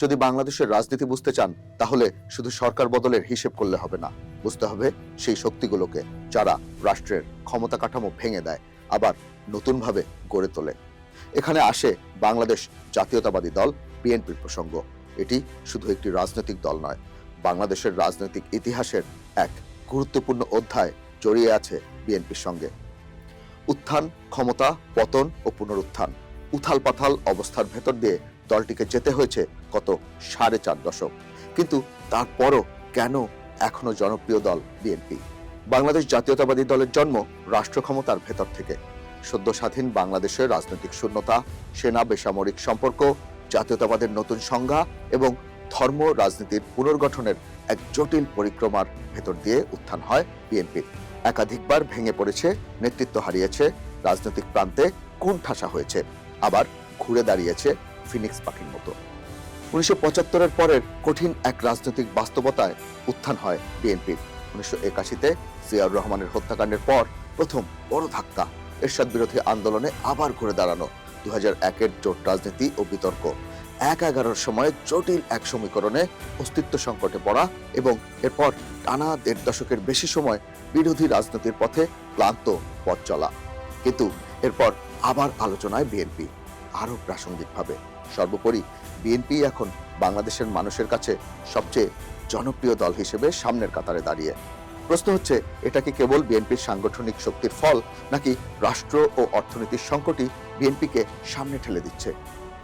যদি বাংলাদেশের রাজনীতি বুঝতে চান, তাহলে শুধু সরকার বদলের হিসেব করলে হবে না। বুঝতে হবে সেই শক্তিগুলোকে যারা রাষ্ট্রের ক্ষমতা কাঠামো ভেঙে দেয়, আবার নতুনভাবে গড়ে তোলে। এখানে আসে বাংলাদেশ জাতীয়তাবাদী দল, বিএনপির প্রসঙ্গ। এটি শুধু একটি রাজনৈতিক দল নয়, বাংলাদেশের রাজনৈতিক ইতিহাসের এক গুরুত্বপূর্ণ অধ্যায় জড়িয়ে আছে বিএনপির সঙ্গে। উত্থান, ক্ষমতা, পতন ও পুনরুত্থান উথাল পাথাল অবস্থার ভেতর দিয়ে দলটিকে যেতে হয়েছে কত সাড়ে চার দশক। কিন্তু তারপরও কেন এখনও জনপ্রিয় দল বিএনপি? বাংলাদেশ জাতীয়তাবাদী দলের জন্ম রাষ্ট্র ক্ষমতার ভেতর থেকে। সদ্য স্বাধীন বাংলাদেশের রাজনৈতিক শূন্যতা, সেনা বেসামরিক সম্পর্ক, জাতীয়তাবাদের নতুন সংজ্ঞা এবং ধর্ম রাজনীতির পুনর্গঠনের এক জটিল পরিক্রমার ভেতর দিয়ে উত্থান হয় বিএনপির একাধিকবার ভেঙে পড়েছে, নেতৃত্ব হারিয়েছে, রাজনৈতিক প্রান্তে কোন ঠাসা হয়েছে, আবার ঘুরে দাঁড়িয়েছে ফিনিক্স পাখির মতো। উনিশশো পঁচাত্তরের পরের কঠিন এক রাজনৈতিক বাস্তবতায় উত্থান হয় বিএনপির উনিশশো একাশিতে জিয়াউর রহমানের হত্যাকাণ্ডের পর প্রথম বড় ধাক্কা। এরশাদ বিরোধী আন্দোলনে আবার ঘুরে দাঁড়ানো। দু একের জোট রাজনীতি ও বিতর্ক। এক এগারোর সময় জটিল এক সমীকরণে অস্তিত্ব সংকটে পড়া এবং এরপর টানা দেড় দশকের বেশি সময় বিরোধী রাজনীতির পথে ক্লান্ত পথ চলা। কিন্তু এরপর আবার আলোচনায় বিএনপি। আরও প্রাসঙ্গিকভাবে। সর্বোপরি বিএনপি এখন বাংলাদেশের মানুষের কাছে সবচেয়ে জনপ্রিয় দল হিসেবে সামনের কাতারে দাঁড়িয়ে। প্রশ্ন হচ্ছে, এটা কি কেবল বিএনপির সাংগঠনিক শক্তির ফল, নাকি রাষ্ট্র ও অর্থনীতির সংকটই বিএনপিকে সামনে ঠেলে দিচ্ছে?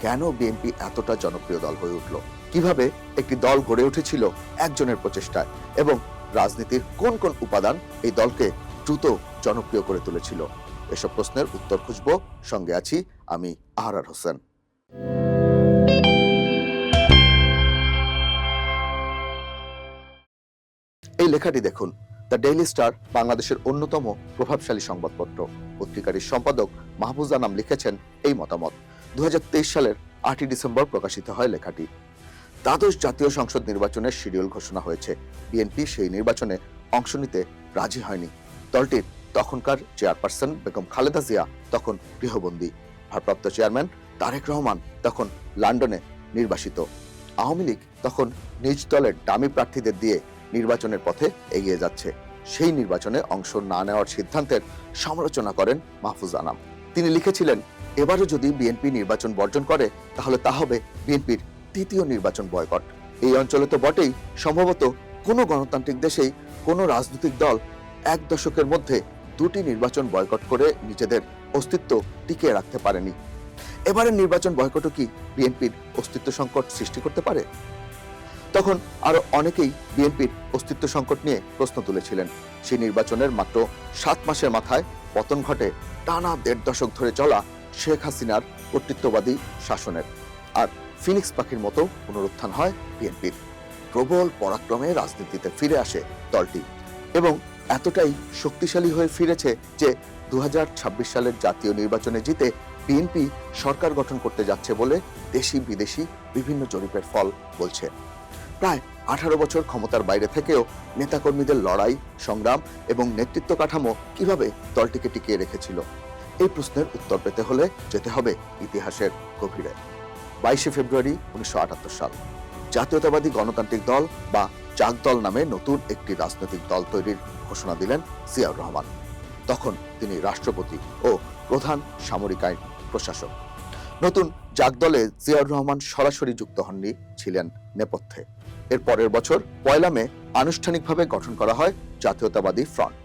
কেন বিএনপি এতটা জনপ্রিয় দল হয়ে উঠল? কীভাবে একটি দল গড়ে উঠেছিল একজনের প্রচেষ্টায়? এবং রাজনীতির কোন কোন উপাদান এই দলকে দ্রুত জনপ্রিয় করে তুলেছিল? এসব প্রশ্নের উত্তর খুঁজব। সঙ্গে আছি আমি আহরার হোসেন। এই লেখাটি দেখুন, দ্য ডেইলি স্টার, বাংলাদেশের অন্যতম প্রভাবশালী সংবাদপত্র। পত্রিকাটির সম্পাদক মাহফুজা নাম লিখেছেন এই মতামত। দু সালের আটই ডিসেম্বর প্রকাশিত হয় লেখাটি। দ্বাদশ জাতীয় সংসদ নির্বাচনের শিডিউল ঘোষণা হয়েছে। বিএনপি সেই নির্বাচনে অংশ নিতে রাজি হয়নি। দলটির তখনকার চেয়ারপারসন বেগম খালেদা জিয়া তখন গৃহবন্দী। ভারপ্রাপ্ত চেয়ারম্যান তারেক রহমান তখন লন্ডনে নির্বাসিত। আওয়ামী লীগ তখন নিজ দলের দামি প্রার্থীদের দিয়ে নির্বাচনের পথে এগিয়ে যাচ্ছে। সেই নির্বাচনে অংশ না নেওয়ার সিদ্ধান্তের সমালোচনা করেন মাহফুজ আনাম। তিনি লিখেছিলেন, এবারও যদি বিএনপি নির্বাচন বর্জন করে, তাহলে তা হবে বিএনপির তৃতীয় নির্বাচন বয়কট। এই অঞ্চলে তো বটেই, সম্ভবত কোনো গণতান্ত্রিক দেশেই কোনো রাজনৈতিক দল এক দশকের মধ্যে দুটি নির্বাচন বয়কট করে নিজেদের অস্তিত্ব টিকিয়ে রাখতে পারেনি। এবারের নির্বাচন বয়কটও কি বিএনপির অস্তিত্ব সংকট সৃষ্টি করতে পারে? তখন আরও অনেকেই বিএনপির অস্তিত্ব সংকট নিয়ে প্রশ্ন তুলেছিলেন। সেই নির্বাচনের মাত্র সাত মাসের মাথায় পতন ঘটে টানা দেড় দশক ধরে চলা শেখ হাসিনার কর্তৃত্ববাদী শাসনের। আর ফিনিক্স পাখির মতো পুনরুত্থান হয় বিএনপির। প্রবল পরাক্রমে রাজনীতিতে ফিরে আসে দলটি এবং এতটাই শক্তিশালী হয়ে ফিরেছে যে দু হাজার ছাব্বিশ সালের জাতীয় নির্বাচনে জিতে বিএনপি সরকার গঠন করতে যাচ্ছে বলে দেশি বিদেশি বিভিন্ন জরিপের ফল বলছে। প্রায় আঠারো বছর ক্ষমতার বাইরে থেকেও নেতাকর্মীদের লড়াই, সংগ্রাম এবং নেতৃত্ব কাঠামো কীভাবে দলটিকে টিকিয়ে রেখেছিল? এই প্রশ্নের উত্তর পেতে হলে যেতে হবে ইতিহাসের গভীরে। বাইশে ফেব্রুয়ারি উনিশশো আটাত্তর সাল। জাতীয়তাবাদী গণতান্ত্রিক দল বা চাক জাগদল নামে নতুন একটি রাজনৈতিক দল তৈরির ঘোষণা দিলেন জিয়াউর রহমান। তখন তিনি রাষ্ট্রপতি ও প্রধান সামরিক আইন প্রশাসক। নতুন জাগদলে জিয়াউর রহমান সরাসরি যুক্ত হননি, ছিলেন নেপথ্যে। এর পরের বছর পয়লা মে আনুষ্ঠানিকভাবে গঠন করা হয় জাতীয়তাবাদী ফ্রন্ট।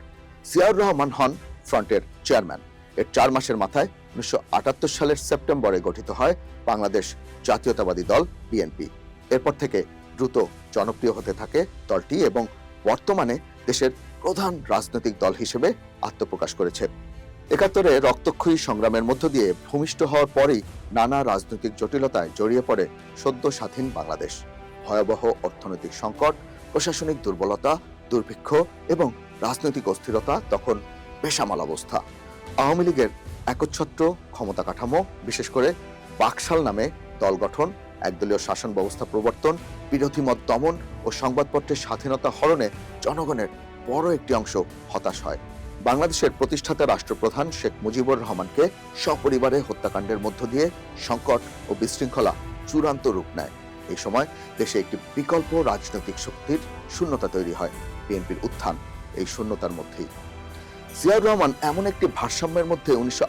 জিয়াউর রহমান হন ফ্রন্টের চেয়ারম্যান। এর চার মাসের মাথায় উনিশশো আটাত্তর সালের সেপ্টেম্বরে গঠিত হয় বাংলাদেশ জাতীয়তাবাদী দল, বিএনপি। এরপর থেকে দ্রুত জনপ্রিয় হতে থাকে দলটি এবং বর্তমানে দেশের প্রধান রাজনৈতিক দল হিসেবে আত্মপ্রকাশ করেছে। একাত্তরে রক্তক্ষয়ী সংগ্রামের মধ্য দিয়ে ভূমিষ্ঠ হওয়ার পরেই নানা রাজনৈতিক জটিলতায় জড়িয়ে পড়ে সদ্য স্বাধীন বাংলাদেশ। ভয়াবহ অর্থনৈতিক সংকট, প্রশাসনিক দুর্বলতা, দুর্ভিক্ষ এবং রাজনৈতিক অস্থিরতা তখন বেসামাল অবস্থা। আওয়ামী লীগের একচ্ছত্র ক্ষমতা কাঠামো, বিশেষ করে বাকশাল নামে দল গঠন, একদলীয় শাসন ব্যবস্থা প্রবর্তন, বিরোধী মত দমন ও সংবাদপত্রের স্বাধীনতা হরণে জনগণের বড় একটি অংশ হতাশ হয়। বাংলাদেশের প্রতিষ্ঠাতা রাষ্ট্রপ্রধান শেখ মুজিবুর রহমানকে সপরিবারে হত্যাকাণ্ডের মধ্য দিয়ে সংকট ও বিশৃঙ্খলা চূড়ান্ত রূপ নেয়। এই সময় দেশে একটি বিকল্প রাজনৈতিক শক্তির শূন্যতা তৈরি হয়, বিএনপির উত্থান, এই শূন্যতার মধ্যেই। জিয়াউর রহমান এমন একটি ভারসাম্যের মধ্যে উনিশশো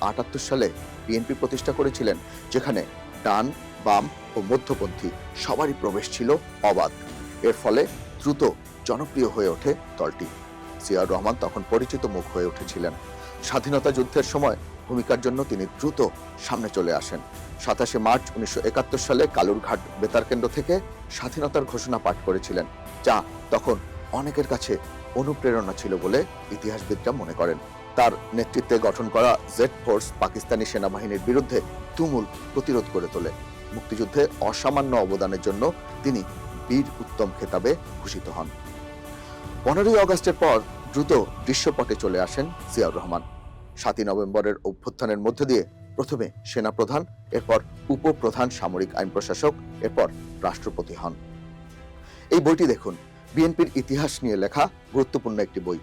সালে বিএনপি প্রতিষ্ঠা করেছিলেন, যেখানে ডান, বাম ও মধ্যপন্থী সবারই প্রবেশ ছিল অবাধ। এর ফলে দ্রুত জনপ্রিয় হয়ে ওঠে দলটি। জিয়াউর রহমান তখন পরিচিত মুখ হয়ে উঠেছিলেন। স্বাধীনতা যুদ্ধের সময় ভূমিকার জন্য তিনি দ্রুত সামনে চলে আসেন। সাতাশে মার্চ উনিশশো একাত্তর সালে কালুরঘাট বেতার কেন্দ্র থেকে স্বাধীনতার ঘোষণা পাঠ করেছিলেন, যা তখন অনেকের কাছে অনুপ্রেরণা ছিল বলে ইতিহাসবিদরা মনে করেন। তার নেতৃত্বে গঠন করা জেড ফোর্স পাকিস্তানি সেনাবাহিনীর বিরুদ্ধে তুমুল প্রতিরোধ করে তোলে। মুক্তিযুদ্ধে অসামান্য অবদানের জন্য তিনি বীর উত্তম খেতাবে ভূষিত হন। পনেরোই অগস্টের পর দ্রুত দৃশ্যপটে চলে আসেন জিয়াউর রহমান। সাতই নভেম্বরের অভ্যুত্থানের মধ্য দিয়ে প্রথমে সেনাপ্রধান, এরপর উপপ্রধান সামরিক আইন প্রশাসক, এরপর রাষ্ট্রপতি হন। এই বইটি দেখুন। বিএনপির ইতিহাস নিয়ে লেখা গুরুত্বপূর্ণ একটি বই।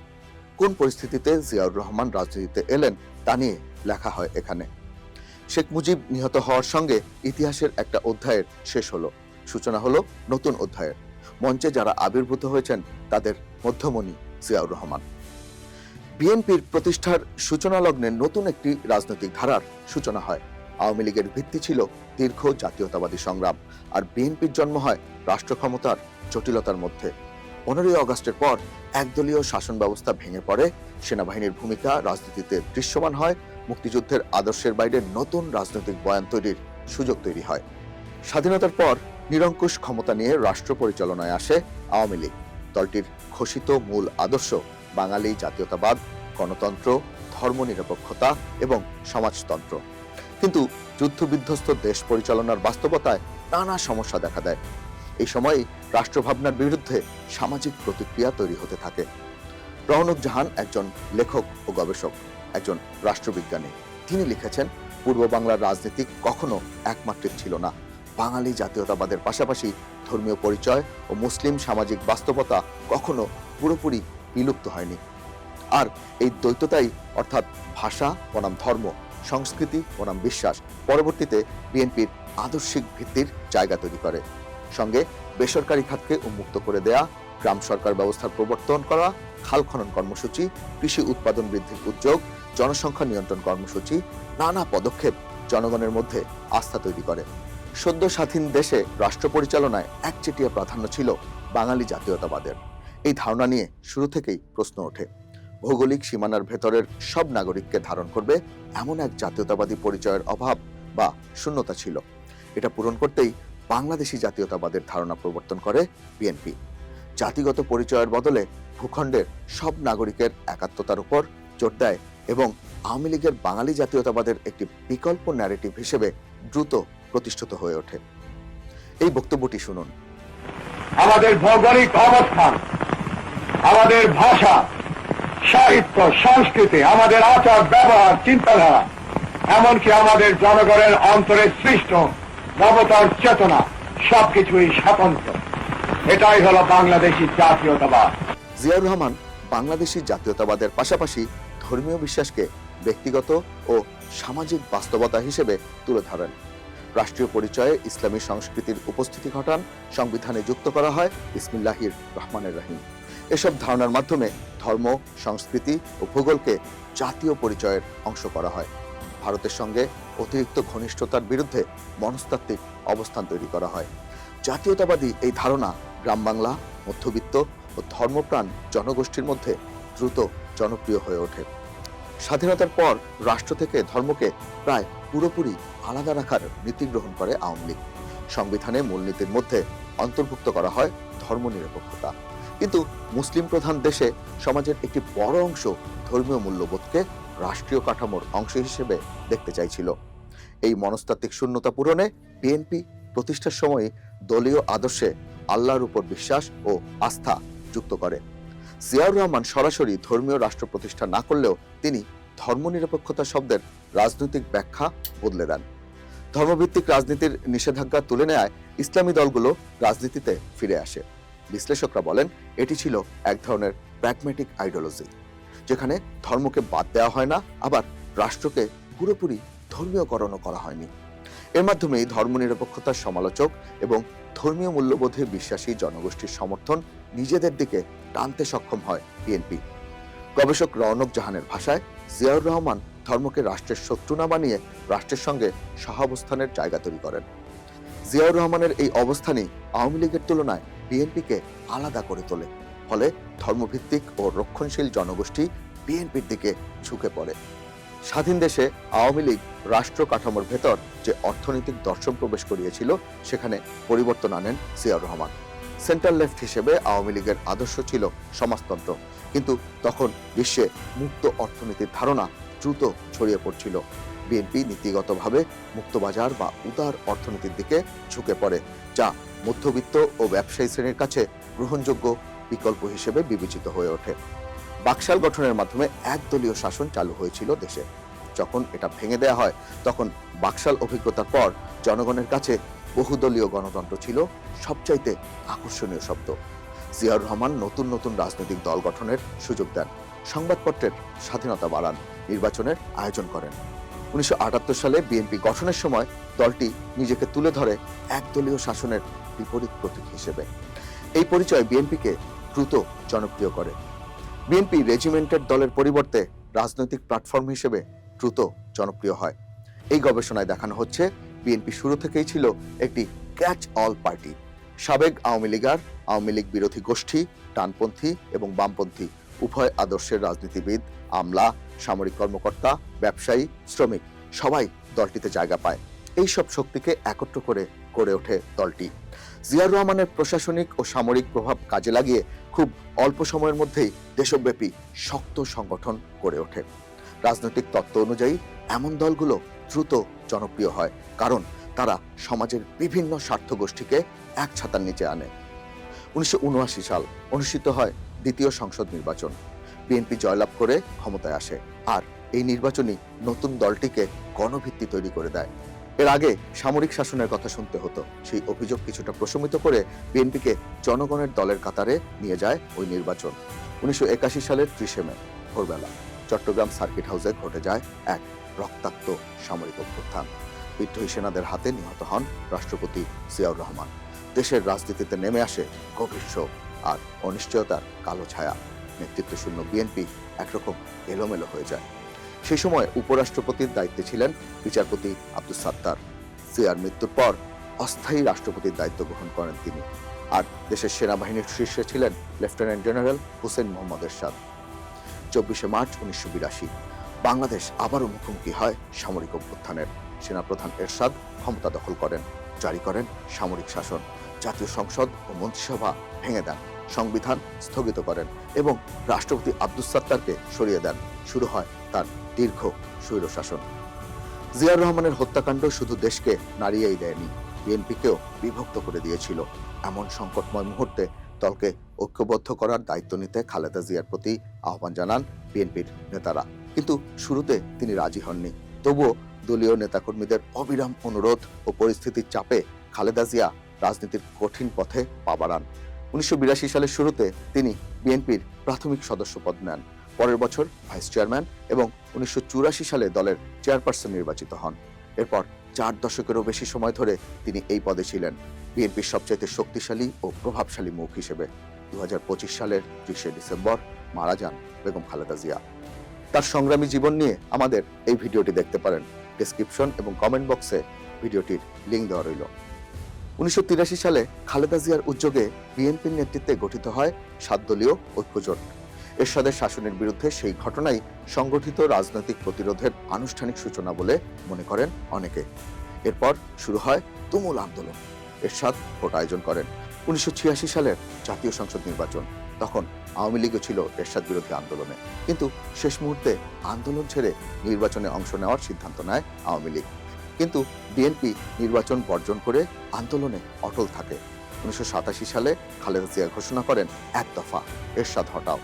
কোন পরিস্থিতিতে জিয়াউর রহমান রাজনীতিতে এলেন তা নিয়ে লেখা হয় এখানে। শেখ মুজিব নিহত হওয়ার সঙ্গে ইতিহাসের একটা অধ্যায়ের শেষ হলো। সূচনা হলো নতুন অধ্যায়ের। মঞ্চে যারা আবির্ভূত হয়েছেন, তাদের মধ্যমণি জিয়াউর রহমান। বিএনপির প্রতিষ্ঠার সূচনা লগ্নে নতুন একটি রাজনৈতিক ধারার সূচনা হয়। আওয়ামী লীগের ভিত্তি ছিল দীর্ঘ জাতীয়তাবাদী সংগ্রাম, আর বিএনপির জন্ম হয় রাষ্ট্র ক্ষমতার জটিলতার মধ্যে। পনেরোই অগস্টের পর একদলীয় শাসন ব্যবস্থা ভেঙে পড়ে, সেনাবাহিনীর ভূমিকা রাজনীতিতে দৃশ্যমান হয়, মুক্তিযুদ্ধের আদর্শের বাইরে নতুন রাজনৈতিক বয়ান তৈরির সুযোগ তৈরি হয়। স্বাধীনতার পর নিরঙ্কুশ ক্ষমতা নিয়ে রাষ্ট্র পরিচালনায় আসে আওয়ামী লীগ। দলটির ঘোষিত মূল আদর্শ বাঙালি জাতীয়তাবাদ, গণতন্ত্র, ধর্মনিরপেক্ষতা এবং সমাজতন্ত্র। কিন্তু যুদ্ধবিধ্বস্ত দেশ পরিচালনার বাস্তবতায় নানা সমস্যা দেখা দেয়। এই সময় রাষ্ট্রভাবনার বিরুদ্ধে সামাজিক প্রতিক্রিয়া তৈরি হতে থাকে। রওনক জাহান একজন লেখক ও গবেষক, একজন রাষ্ট্রবিজ্ঞানী। তিনি লিখেছেন, পূর্ব বাংলার রাজনীতি কখনো একমাত্রিক ছিল না। বাঙালি জাতীয়তাবাদের পাশাপাশি ধর্মীয় পরিচয় ও মুসলিম সামাজিক বাস্তবতা কখনো পুরোপুরি বিলুপ্ত হয়নি। আর এই দ্বৈততাই অর্থাৎ ভাষা, বনাম ধর্ম, সংস্কৃতি, বনাম বিশ্বাস পরবর্তীতে বিএনপির আদর্শিক ভিত্তির জায়গা তৈরি করে। সঙ্গে বেসরকারি খাতকে উন্মুক্ত করে দেয়া, গ্রাম সরকার ব্যবস্থার প্রবর্তন করা, খাল খনন কর্মসূচি, কৃষি উৎপাদন বৃদ্ধির উদ্যোগ, জনসংখ্যা নিয়ন্ত্রণ কর্মসূচি, নানা পদক্ষেপ জনগণের মধ্যে আস্থা তৈরি করে। সদ্য স্বাধীন দেশে রাষ্ট্র পরিচালনায় একচেটিয়া প্রাধান্য ছিল বাঙালি জাতীয়তাবাদের। এই ধারণা নিয়ে শুরু থেকেই প্রশ্ন ওঠে। ভৌগোলিক সীমানার ভেতরের সব নাগরিককে ধারণ করবে এমন এক জাতীয়তাবাদী পরিচয়ের অভাব বা শূন্যতা ছিল। এটা পূরণ করতেই বাংলাদেশি জাতীয়তাবাদের ধারণা প্রবর্তন করে বিএনপি। জাতিগত পরিচয়ের বদলে ভূখণ্ডের সব নাগরিকের একাত্মতার উপর জোর দেয় এবং আওয়ামী লীগের বাঙালি জাতীয়তাবাদের একটি বিকল্প ন্যারেটিভ হিসেবে দ্রুত প্রতিষ্ঠিত হয়ে ওঠে। এই বক্তব্যটি শুনুন। আমাদের ভৌগোলিক অবস্থান আমাদের ভাষা, সাহিত্য, সংস্কৃতি, আমাদের আচার, ব্যবহার, চিন্তাধারা, এমনকি আমাদের জনগণের অন্তরে সৃষ্ট নবতার চেতনা, সবকিছুই স্বতন্ত্র। এটাই হলো বাংলাদেশি জাতীয়তাবাদ। জিয়াউর রহমান, বাংলাদেশি জাতীয়তাবাদের পাশাপাশি ধর্মীয় বিশ্বাসকে ব্যক্তিগত ও সামাজিক বাস্তবতা হিসেবে তুলে ধরেন। রাষ্ট্রীয় পরিচয়ে ইসলামী সংস্কৃতির উপস্থিতি ঘটান, সংবিধানে যুক্ত করা হয় ইসমিল্লাহির রহমানের রহিম। এসব ধারণার মাধ্যমে ধর্ম, সংস্কৃতি ও ভূগোলকে জাতীয় পরিচয়ের অংশ করা হয়। ভারতের সঙ্গে অতিরিক্ত ঘনিষ্ঠতার বিরুদ্ধে মনস্তাত্ত্বিক অবস্থান তৈরি করা হয়। জাতীয়তাবাদী এই ধারণা গ্রাম বাংলা, মধ্যবিত্ত ও ধর্মপ্রাণ জনগোষ্ঠীর মধ্যে দ্রুত জনপ্রিয় হয়ে ওঠে। স্বাধীনতার পর রাষ্ট্র থেকে ধর্মকে প্রায় পুরোপুরি আলাদা রাখার নীতি গ্রহণ করে আওয়ামী লীগ। সংবিধানে মূলনীতির মধ্যে অন্তর্ভুক্ত করা হয় ধর্মনিরপেক্ষতা। কিন্তু মুসলিম প্রধান দেশে সমাজের একটি বড় অংশ ধর্মীয় মূল্যবোধকে রাষ্ট্রীয় কাঠামোর অংশ হিসেবে দেখতে চাইছিল। এই মনস্তাত্ত্বিক শূন্যতা পূরণে বিএনপি প্রতিষ্ঠার সময় দলীয় আদর্শে আল্লাহর উপর বিশ্বাস ও আস্থা যুক্ত করে। জিয়াউর রহমান সরাসরি ধর্মীয় রাষ্ট্র প্রতিষ্ঠা না করলেও তিনি ধর্মনিরপেক্ষতা শব্দের রাজনৈতিক ব্যাখ্যা বদলে দেন। ধর্মভিত্তিক রাজনীতির নিষেধাজ্ঞা তুলে নেয় ইসলামী দলগুলো রাজনীতিতে ফিরে আসে। বিশ্লেষকরা বলেন, এটি ছিল এক ধরনের প্র্যাগমেটিক আইডিওলজি যেখানে ধর্মকে বাদ দেওয়া হয় না, আবার রাষ্ট্রকে পুরোপুরি ধর্মীয়করণও করা হয়নি। এর মাধ্যমেই ধর্মনিরপেক্ষতার সমালোচক এবং ধর্মীয় মূল্যবোধে বিশ্বাসী জনগোষ্ঠীর সমর্থন নিজেদের দিকে টানতে সক্ষম হয় বিএনপি গবেষক রওনক জাহানের ভাষায়, জিয়াউর রহমান ধর্মকে রাষ্ট্রের শত্রু না বানিয়ে রাষ্ট্রের সঙ্গে সহাবস্থানের জায়গা তৈরি করেন। জিয়াউর রহমানের এই অবস্থানই আওয়ামী লীগের তুলনায় বিএনপিকে আলাদা করে তোলে। ফলে ধর্মভিত্তিক ও রক্ষণশীল জনগোষ্ঠী বিএনপির দিকে ঝুঁকে পড়ে। স্বাধীন দেশে আওয়ামী লীগ রাষ্ট্র কাঠামোর ভেতর যে অর্থনৈতিক দর্শন প্রবেশ করিয়েছিল, সেখানে পরিবর্তন আনেন জিয়াউর রহমান। সেন্ট্রাল লেফট হিসেবে আওয়ামী লীগের আদর্শ ছিল সমাজতন্ত্র। কিন্তু তখন বিশ্বে মুক্ত অর্থনীতির ধারণা দ্রুত ছড়িয়ে পড়ছিল। বিএনপি নীতিগতভাবে মুক্তবাজার বা উদার অর্থনীতির দিকে ঝুঁকে পড়ে, যা মধ্যবিত্ত ও ব্যবসায়ী শ্রেণির কাছে গ্রহণযোগ্য বিকল্প হিসেবে বিবেচিত হয়ে ওঠে। বাকশাল গঠনের মাধ্যমে একদলীয় শাসন চালু হয়েছিল দেশে। যখন এটা ভেঙে দেওয়া হয়, তখন বাকশাল অভিজ্ঞতার পর জনগণের কাছে বহুদলীয় গণতন্ত্র ছিল সবচাইতে আকর্ষণীয় শব্দ। জিয়াউর রহমান নতুন নতুন রাজনৈতিক দল গঠনের সুযোগ দেন। সংবাদপত্রের স্বাধীনতা বাড়ান, নির্বাচনের আয়োজন করেন। উনিশশো আটাত্তর সালে বিএনপি গঠনের সময় দলটি নিজেকে তুলে ধরে একদলীয় শাসনের বিপরীত প্রতীক হিসেবে। এই পরিচয় বিএনপিকে দ্রুত জনপ্রিয় করে। বিএনপি রেজিমেন্টের দলের পরিবর্তে রাজনৈতিক প্ল্যাটফর্ম হিসেবে দ্রুত জনপ্রিয় হয়। এই গবেষণায় দেখানো হচ্ছে, বিএনপি শুরু থেকেই ছিল একটি ক্যাচ অল পার্টি সাবেক আওয়ামী লীগার আওয়ামী লীগ বিরোধী গোষ্ঠী, ডানপন্থী এবং বামপন্থী, উভয় আদর্শের রাজনীতিবিদ, আমলা, সামরিক কর্মকর্তা, ব্যবসায়ী, শ্রমিক, সবাই দলটিতে জায়গা পায়। এই সব শক্তিকে একত্র করে গড়ে ওঠে দলটি। জিয়াউর রহমানের প্রশাসনিক ও সামরিক প্রভাব কাজে লাগিয়ে খুব অল্প সময়ের মধ্যেই দেশব্যাপী শক্ত সংগঠন গড়ে ওঠে। রাজনৈতিক তত্ত্ব অনুযায়ী এমন দলগুলো দ্রুত জনপ্রিয় হয়, কারণ তারা সমাজের বিভিন্ন স্বার্থ গোষ্ঠীকে এক ছাতার নিচে আনে। উনিশশো উনআশি সাল অনুষ্ঠিত হয় দ্বিতীয় সংসদ নির্বাচন। বিএনপি জয়লাভ করে ক্ষমতায় আসে, আর এই নির্বাচনই নতুন দলটিকে গণভিত্তি তৈরি করে দেয়। এর আগে সামরিক শাসনের কথা শুনতে হতো। সেই অভিযোগ কিছুটা প্রশমিত করে বিএনপিকে জনগণের দলের কাতারে নিয়ে যায় ওই নির্বাচন। উনিশশো একাশি সালের ত্রিশে মে, ভোরবেলা চট্টগ্রাম সার্কিট হাউসে ঘটে যায় এক রক্তাক্ত সামরিক অভ্যুত্থান। বিদ্রোহী সেনাদের হাতে নিহত হন রাষ্ট্রপতি জিয়াউর রহমান। দেশের রাজনীতিতে নেমে আসে গভীর শোক আর অনিশ্চয়তার কালো ছায়া। নেতৃত্ব শূন্য বিএনপি একরকম এলোমেলো হয়ে যায়। সেই সময় উপরাষ্ট্রপতির দায়িত্বে ছিলেন বিচারপতি আব্দুল সাত্তার। জিয়ার মৃত্যুর পর অস্থায়ী রাষ্ট্রপতির দায়িত্ব গ্রহণ করেন তিনি। আর দেশের সেনাবাহিনীর শীর্ষে ছিলেন লেফটেন্যান্ট জেনারেল হুসেন মোহাম্মদ এরশাদ। চব্বিশে মার্চ উনিশশো বিরাশি, বাংলাদেশ আবারও মুখোমুখি হয় সামরিক অভ্যুত্থানের। সেনাপ্রধান এরশাদ ক্ষমতা দখল করেন, জারি করেন সামরিক শাসন। জাতীয় সংসদ ও মন্ত্রিসভা ভেঙে দেন, সংবিধান স্থগিত করেন এবং রাষ্ট্রপতি আব্দুস সাত্তারকে সরিয়ে দেন। শুরু হয় তার দীর্ঘ স্বৈরশাসন। জিয়াউর রহমানের হত্যাকাণ্ড শুধু দেশকে নাড়িয়েই দেয়নি, বিএনপিকেও বিভক্ত করে দিয়েছিল। এমন সংকটময় মুহূর্তে দলকে ঐক্যবদ্ধ করার দায়িত্ব নিতে খালেদা জিয়ার প্রতি আহ্বান জানান বিএনপির নেতারা। কিন্তু শুরুতে তিনি রাজি হননি। তবুও দলীয় নেতাকর্মীদের অবিরাম অনুরোধ ও পরিস্থিতির চাপে খালেদা জিয়া রাজনীতির কঠিন পথে পা বাড়ান। উনিশশো বিরাশি সালের শুরুতে তিনি বিএনপির প্রাথমিক সদস্য পদ নেন। পরের বছর ভাইস চেয়ারম্যান এবং উনিশশো চুরাশি সালে দলের চেয়ারপারসন নির্বাচিত হন। এরপর চার দশকেরও বেশি সময় ধরে তিনি এই পদে ছিলেন, বিএনপির সবচাইতে শক্তিশালী ও প্রভাবশালী মুখ হিসেবে। দু সালের ত্রিশে ডিসেম্বর মারা যান বেগম খালেদা জিয়া। তার সংগ্রামী জীবন নিয়ে আমাদের এই ভিডিওটি দেখতে পারেন। ডেসক্রিপশন এবং কমেন্ট বক্সে ভিডিওটির লিঙ্ক দেওয়া রইল। উনিশশো তিরাশি সালে খালেদা জিয়ার উদ্যোগে বিএনপির নেতৃত্বে গঠিত হয় সাতদলীয় ঐক্যজোট। এরশাদের শাসনের বিরুদ্ধে সেই ঘটনাই সংগঠিত রাজনৈতিক প্রতিরোধের আনুষ্ঠানিক সূচনা বলে মনে করেন অনেকে। এরপর শুরু হয় তুমুল আন্দোলন। এরশাদ ভোট আয়োজন করেন। উনিশশো ছিয়াশি সালের জাতীয় সংসদ নির্বাচন। তখন আওয়ামী লীগও ছিল এরশাদ বিরোধী আন্দোলনে। কিন্তু শেষ মুহূর্তে আন্দোলন ছেড়ে নির্বাচনে অংশ নেওয়ার সিদ্ধান্ত নেয় আওয়ামী লীগ। কিন্তু বিএনপি নির্বাচন বর্জন করে আন্দোলনে অটল থাকে। উনিশশো সাতাশি সালে খালেদা জিয়া ঘোষণা করেন, এক দফা এরশাদ হটাও।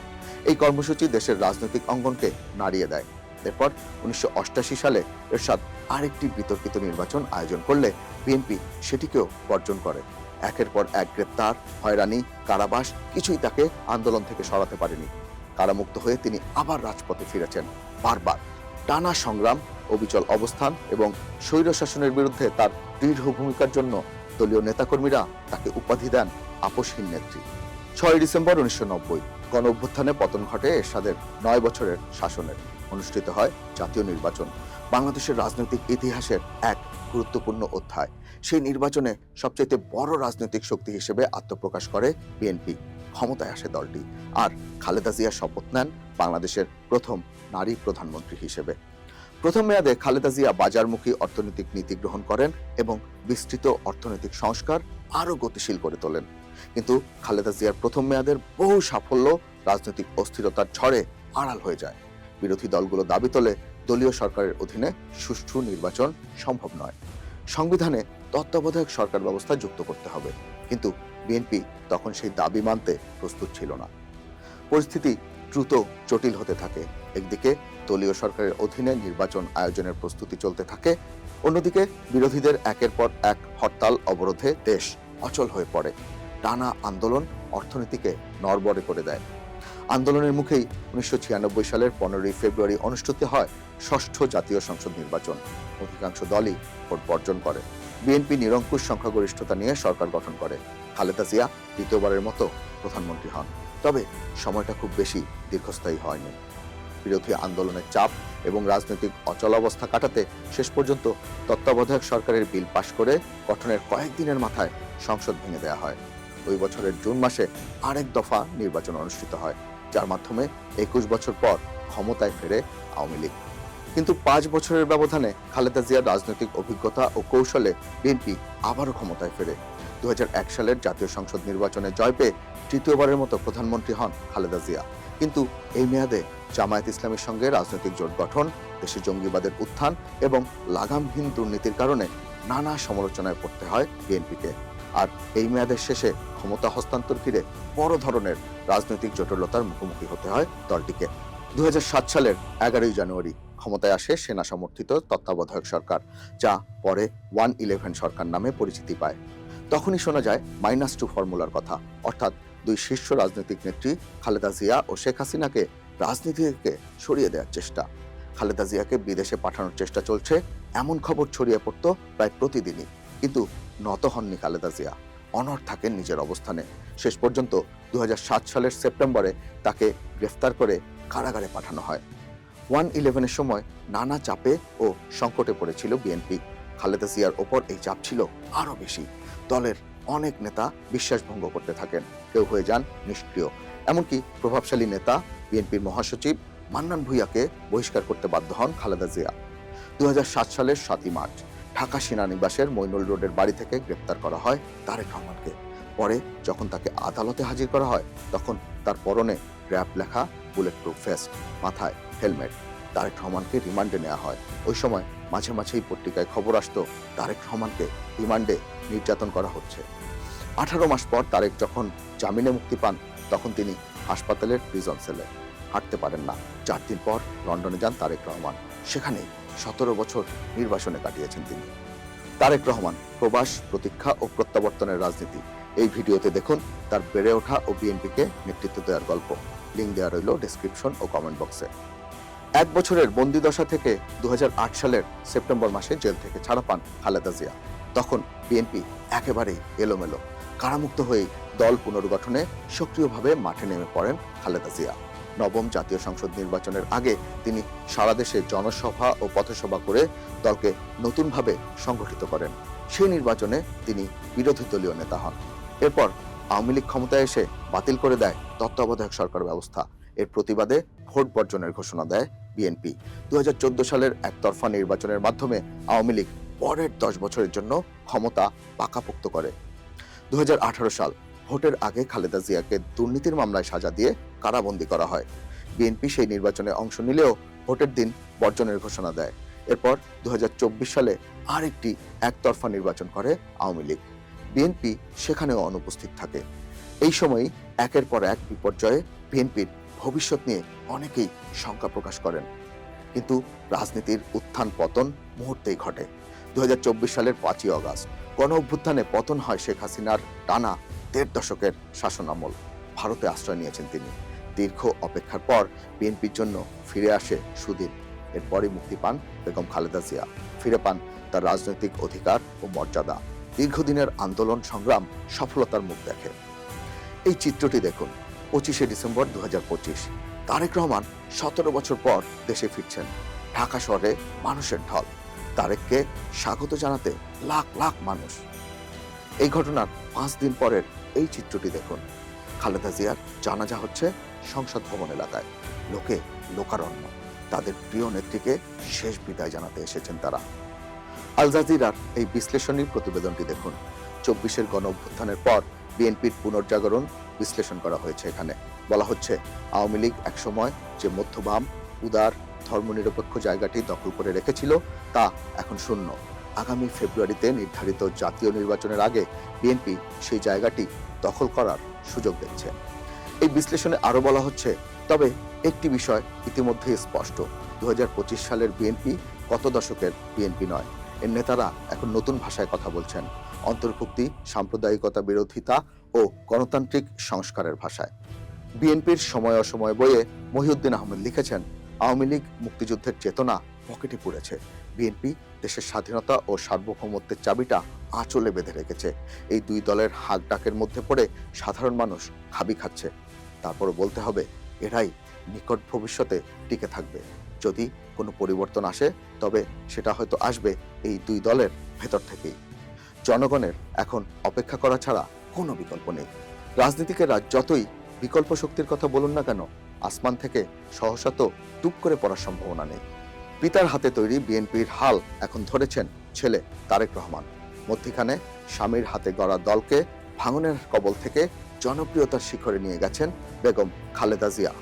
এই কর্মসূচি দেশের রাজনৈতিক অঙ্গনকে নাড়িয়ে দেয়। এরপর উনিশশো সালে এরশাদ আরেকটি বিতর্কিত নির্বাচন আয়োজন করলে বিএনপি সেটিকেও বর্জন করে। একের পর এক গ্রেপ্তার, হয়রানি, কারাবাস, কিছুই তাকে আন্দোলন থেকে সরাতে পারেনি। কারামুক্ত হয়ে তিনি আবার রাজপথে ফিরেছেন। বারবার টানা সংগ্রাম, অবিচল অবস্থান এবং স্বৈর শাসনের বিরুদ্ধে তার দৃঢ় ভূমিকার জন্য দলীয় নেতাকর্মীরা তাকে উপাধি দেন আপোষহীন নেত্রী। ছয় ডিসেম্বর উনিশশো নব্বই গণ অভ্যুত্থানে পতন ঘটে এরশাদের নয় বছরের শাসনের। অনুষ্ঠিত হয় জাতীয় নির্বাচন, বাংলাদেশের রাজনৈতিক ইতিহাসের এক গুরুত্বপূর্ণ অধ্যায়। সেই নির্বাচনে সবচেয়ে বড় রাজনৈতিক শক্তি হিসেবে আত্মপ্রকাশ করে বিএনপি। ক্ষমতায় আসে দলটি আর খালেদা জিয়া শপথ নেন বাংলাদেশের প্রথম নারী প্রধানমন্ত্রী হিসেবে। প্রথম মেয়াদে খালেদা জিয়া বাজারমুখী অর্থনৈতিক নীতি গ্রহণ করেন এবং বিস্তৃত অর্থনৈতিক সংস্কার আরও গতিশীল করে তোলেন। কিন্তু খালেদা জিয়ার প্রথম মেয়াদের বহু সাফল্য রাজনৈতিক অস্থিরতার ঝড়ে আড়াল হয়ে যায়। বিরোধী দলগুলো দাবি তোলে, দলীয় সরকারের অধীনে সুষ্ঠু নির্বাচন সম্ভব নয়। সংবিধানে তত্ত্বাবধায়ক সরকার ব্যবস্থা যুক্ত করতে হবে। কিন্তু বিএনপি তখন সেই দাবি মানতে প্রস্তুত ছিল না। পরিস্থিতি দ্রুত জটিল হতে থাকে। একদিকে দলীয় সরকারের অধীনে নির্বাচন আয়োজনের প্রস্তুতি চলতে থাকে, অন্যদিকে বিরোধীদের একের পর এক হরতাল অবরোধে দেশ অচল হয়ে পড়ে। টানা আন্দোলন অর্থনীতিকে নরবরে করে দেয়। আন্দোলনের মুখেই উনিশশো ছিয়ানব্বই সালের পনেরোই ফেব্রুয়ারি অনুষ্ঠিত হয় ষষ্ঠ জাতীয় সংসদ নির্বাচন। অধিকাংশ দলই ভোট বর্জন করে। বিএনপি নিরঙ্কুশ সংখ্যাগরিষ্ঠতা নিয়ে সরকার গঠন করে। খালেদা জিয়া দ্বিতীয়বারের মতো প্রধানমন্ত্রী হন। তবে সময়টা খুব বেশি দীর্ঘস্থায়ী হয়নি। বিরোধী আন্দোলনের চাপ এবং রাজনৈতিক অচলাবস্থা কাটাতে শেষ পর্যন্ত তত্ত্বাবধায়ক সরকারের বিল পাশ করে গঠনের কয়েকদিনের মাথায় সংসদ ভেঙে দেওয়া হয়। ওই বছরের জুন মাসে আরেক দফা নির্বাচন অনুষ্ঠিত হয়, যার মাধ্যমে একুশ বছর পর ক্ষমতায় ফেরে আওয়ামী লীগ। কিন্তু পাঁচ বছরের ব্যবধানে খালেদা জিয়ার রাজনৈতিক অভিজ্ঞতা ও কৌশলে বিএনপি আবারও ক্ষমতায় ফেরে। দু সালের জাতীয় সংসদ নির্বাচনে জয় পেয়ে তৃতীয়বারের মতো প্রধানমন্ত্রী হন খালেদা জিয়া। কিন্তু এই মেয়াদে জামায়াত ইসলামের সঙ্গে রাজনৈতিক জোট গঠন, দেশে জঙ্গিবাদের উত্থান এবং লাগামহীন দুর্নীতির কারণে নানা সমালোচনায় পড়তে হয় বিএনপিকে। আর এই মেয়াদের শেষে ক্ষমতা হস্তান্তর ঘিরে বড় ধরনের রাজনৈতিক জটিলতার মুখোমুখি হতে হয় দলটিকে। দুই হাজার সাত সালের এগারোই জানুয়ারি ক্ষমতায় আসে সেনা সমর্থিত তত্ত্বাবধায়ক সরকার, যা পরে ওয়ান ইলেভেন সরকার নামে পরিচিতি পায়। তখনই শোনা যায় মাইনাস টু ফর্মুলার কথা, অর্থাৎ দুই শীর্ষ রাজনৈতিক নেত্রী খালেদা জিয়া ও শেখ হাসিনাকে রাজনীতি থেকে সরিয়ে দেওয়ার চেষ্টা। খালেদা জিয়াকে বিদেশে পাঠানোর চেষ্টা চলছে, এমন খবর ছড়িয়ে পড়তো প্রায় প্রতিদিনই। কিন্তু নত হননি খালেদা জিয়া। অনর থাকেন নিজের অবস্থানে। শেষ পর্যন্ত দু হাজার সাত সালের সেপ্টেম্বরে তাকে গ্রেফতার করে কারাগারে পাঠানো হয়। ওয়ান ইলেভেনের সময় নানা চাপে ও সংকটে পড়েছিল বিএনপি। খালেদা জিয়ার ওপর এই চাপ ছিল আরও বেশি। দলের অনেক নেতা বিশ্বাসভঙ্গ করতে থাকেন। কেউ হয়ে যান নিষ্ক্রিয়। এমনকি প্রভাবশালী নেতা, বিএনপির মহাসচিব মান্নান ভূঁইয়াকে বহিষ্কার করতে বাধ্য হন খালেদা জিয়া। দু হাজার সাত সালের সাতই মার্চ। ঢাকা সেনানিবাসের মইনুল রোডের বাড়ি থেকে গ্রেপ্তার করা হয় তারেক রহমানকে। পরে যখন তাকে আদালতে হাজির করা হয়, তখন তার পরনে র্যাপ লেখা বুলেট প্রুফ ভেস্ট, মাথায় হেলমেট। তারেক রহমানকে রিমান্ডে নেওয়া হয়। ওই সময় মাঝে মাঝেই পত্রিকায় খবর আসতো, তারেক রহমানকে রিমান্ডে নির্যাতন করা হচ্ছে। আঠারো মাস পর তারেক যখন জামিনে মুক্তি পান, তখন তিনি হাসপাতালের প্রিজন সেলে হাঁটতে পারেন না। চার দিন পর লন্ডনে যান তারেক রহমান। সেখানে সতেরো বছর নির্বাসনে কাটিয়েছেন তিনি। তারেক রহমান, প্রবাস, প্রতীক্ষা ও প্রত্যাবর্তনের রাজনীতি। এই ভিডিওতে দেখুন তার বেড়ে ওঠা ও বিএনপিকে নেতৃত্ব দেওয়ার গল্প। লিঙ্ক দেওয়া রইল ডেসক্রিপশন ও কমেন্ট বক্সে এক বছরের বন্দিদশা থেকে দু হাজার আট সালের সেপ্টেম্বর মাসে জেল থেকে ছাড়া পান খালেদা জিয়া। তখন বিএনপি একেবারেই এলোমেলো। কারামুক্ত হয়ে দল পুনর্গঠনে সক্রিয়ভাবে মাঠে নেমে পড়েন খালেদা জিয়া। নবম জাতীয় সংসদ নির্বাচনের আগে তিনি সারা দেশে জনসভা ও পথসভা করে দলকে নতুনভাবে সংগঠিত করেন। সেই নির্বাচনে তিনি বিরোধী দলীয় নেতা হন। এরপর আওয়ামী লীগ ক্ষমতায় এসে বাতিল করে দেয় তত্ত্বাবধায়ক সরকার ব্যবস্থা। এর প্রতিবাদে ভোট বর্জনের ঘোষণা দেয় বিএনপি। দুই হাজার চোদ্দ সালের একতরফা নির্বাচনের মাধ্যমে আওয়ামী লীগ পরের দশ বছরের জন্য ক্ষমতা পাকাপোক্ত করে। দু হাজার আঠারো সাল ভোটের আগে খালেদা জিয়াকে দুর্নীতির মামলায় সাজা দিয়ে কারাবন্দী করা হয়। বিএনপি সেই নির্বাচনে অংশ নিলেও ভোটের দিন বর্জনের ঘোষণা দেয়। এরপর দু হাজার চব্বিশ সালে আরেকটি একতরফা নির্বাচন করে আওয়ামী লীগ। বিএনপি সেখানেও অনুপস্থিত থাকে। এই সময়ই একের পর এক বিপর্যয়ে বিএনপির ভবিষ্যৎ নিয়ে অনেকেই শঙ্কা প্রকাশ করেন। কিন্তু রাজনীতির উত্থান পতন মুহূর্তেই ঘটে। দু হাজার চব্বিশ সালের পাঁচই অগাস্ট গণ অভ্যুত্থানে পতন হয় শেখ হাসিনার টানা দেড় দশকের শাসনামল। ভারতে আশ্রয় নিয়েছেন তিনি। দীর্ঘ অপেক্ষার পর বিএনপির জন্য ফিরে আসে সুদিন এরপরই মুক্তি পান বেগম খালেদা জিয়া। ফিরে পান তার রাজনৈতিক অধিকার ও মর্যাদা। দীর্ঘদিনের আন্দোলন সংগ্রাম সফলতার মুখ দেখে। এই চিত্রটি দেখুন, পঁচিশে ডিসেম্বর দু হাজার পঁচিশ। তারেক রহমান সতেরো বছর পর দেশে ফিরছেন। ঢাকা শহরে মানুষের ঢল। তারেককে স্বাগত জানাতে লাখ লাখ মানুষ। এই ঘটনার পাঁচ দিন পরের এই চিত্রটি দেখুন। খালেদা জিয়ার জানাজা হচ্ছে সংসদ ভবন এলাকায়। লোকে লোকারণ্য। তাদের প্রিয় নেত্রীকে শেষ বিদায় জানাতে এসেছেন তারা। আল জাজিরার এই বিশ্লেষণী প্রতিবেদনটি দেখুন। চব্বিশের গণ অভ্যুত্থানের পর বিএনপির পুনর্জাগরণ বিশ্লেষণ করা হয়েছে এখানে। বলা হচ্ছে, আওয়ামী লীগ একসময় যে মধ্যবাম উদার, ধর্মনিরপেক্ষ জায়গাটি দখল করে রেখেছিল, তা এখন শূন্য। আগামী ফেব্রুয়ারিতে নির্ধারিত জাতীয় নির্বাচনের আগে বিএনপি সেই জায়গাটি দখল করার সুযোগ দেখছে এই বিশ্লেষণে আরও বলা হচ্ছে, তবে একটি বিষয় ইতিমধ্যে স্পষ্ট দু সালের বিএনপি কত দশকের বিএনপি নয়। এর নেতারা এখন নতুন ভাষায় কথা বলছেন, অন্তর্ভুক্তি, সাম্প্রদায়িকতা বিরোধিতা ও গণতান্ত্রিক সংস্কারের ভাষায়। বিএনপির সময় অসময় বইয়ে মহিউদ্দিন আহমেদ লিখেছেন, আওয়ামী লীগ মুক্তিযুদ্ধের চেতনা পকেটে পুড়েছে। বিএনপি দেশের স্বাধীনতা ও সার্বভৌমত্বের চাবিটা আঁচলে বেঁধে রেখেছে। এই দুই দলের হাক ডাকের মধ্যে পড়ে সাধারণ মানুষ খাবি খাচ্ছে। তারপরও বলতে হবে, এরাই নিকট ভবিষ্যতে টিকে থাকবে। যদি কোনো পরিবর্তন আসে, তবে সেটা হয়তো আসবে এই দুই দলের ভেতর থেকেই। জনগণের এখন অপেক্ষা করা ছাড়া কোনো বিকল্প নেই। রাজনীতিকেরা যতই বিকল্প শক্তির কথা বলুন না কেন, আসমান থেকে সহসা তো টুপ করে পড়ার সম্ভাবনা নেই। পিতার হাতে তৈরি বিএনপির হাল এখন ধরেছেন ছেলে তারেক রহমান। মধ্যিখানে স্বামীর হাতে গড়া দলকে ভাঙনের কবল থেকে জনপ্রিয়তার শিখরে নিয়ে গেছেন বেগম খালেদা জিয়া।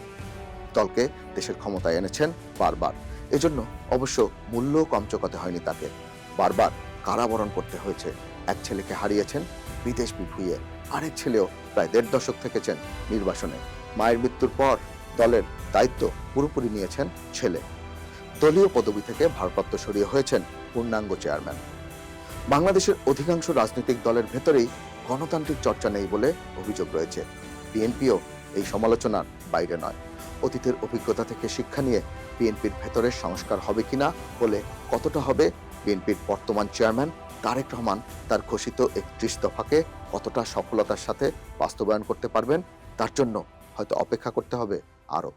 দলকে দেশের ক্ষমতায় এনেছেন বারবার। এজন্য অবশ্য মূল্য কম চোকাতে হয়নি তাকে। বারবার কারাবরণ করতে হয়েছে। এক ছেলেকে হারিয়েছেন বিদেশ বিভুঁইয়ে। আরেক ছেলেও প্রায় দেড় দশক থেকেছেন নির্বাসনে। মায়ের মৃত্যুর পর দলের দায়িত্ব পুরোপুরি নিয়েছেন ছেলে। দলীয় পদবি থেকে ভারপ্রাপ্ত সরিয়ে হয়েছেন পূর্ণাঙ্গ চেয়ারম্যান। বাংলাদেশের অধিকাংশ রাজনৈতিক দলের ভেতরেই গণতান্ত্রিক চর্চা নেই বলে অভিযোগ রয়েছে। বিএনপিও এই সমালোচনার বাইরে নয়। অতীতের অভিজ্ঞতা থেকে শিক্ষা নিয়ে বিএনপির ভেতরের সংস্কার হবে কিনা বলে কতটা হবে বিএনপির বর্তমান চেয়ারম্যান তারেক রহমান তার ঘোষিত একত্রিশ দফাকে কতটা সফলতার সাথে বাস্তবায়ন করতে পারবেন তার জন্য হয়তো অপেক্ষা করতে হবে আরও।